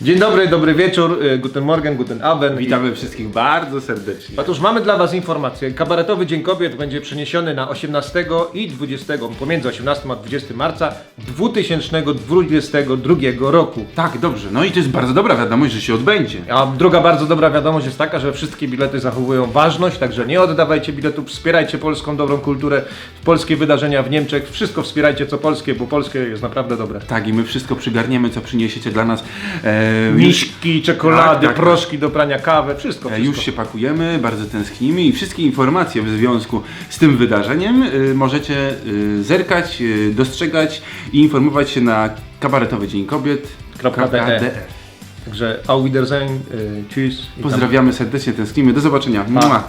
Dzień dobry, dobry wieczór, y, guten Morgen, guten Abend. Witamy wszystkich bardzo serdecznie. Otóż mamy dla Was informację. Kabaretowy Dzień Kobiet będzie przeniesiony na 18 i 20, pomiędzy 18 a 20 marca 2022 roku. Tak, dobrze. No i to jest bardzo dobra wiadomość, że się odbędzie. A druga bardzo dobra wiadomość jest taka, że wszystkie bilety zachowują ważność, także nie oddawajcie biletów, wspierajcie polską dobrą kulturę, polskie wydarzenia w Niemczech, wszystko wspierajcie co polskie, bo polskie jest naprawdę dobre. Tak, i my wszystko przygarniemy, co przyniesiecie dla nas. E, Miśki, czekolady, Tak, tak, tak. proszki do prania kawy, wszystko, e, wszystko. już się pakujemy, bardzo tęsknimy i wszystkie informacje w związku z tym wydarzeniem e, możecie e, zerkać, e, dostrzegać i informować się na kabaretowy Dzień Kobiet. .de. Także auf Wiedersehen, tschüss. Pozdrawiamy serdecznie, tęsknimy. Do zobaczenia. Mua.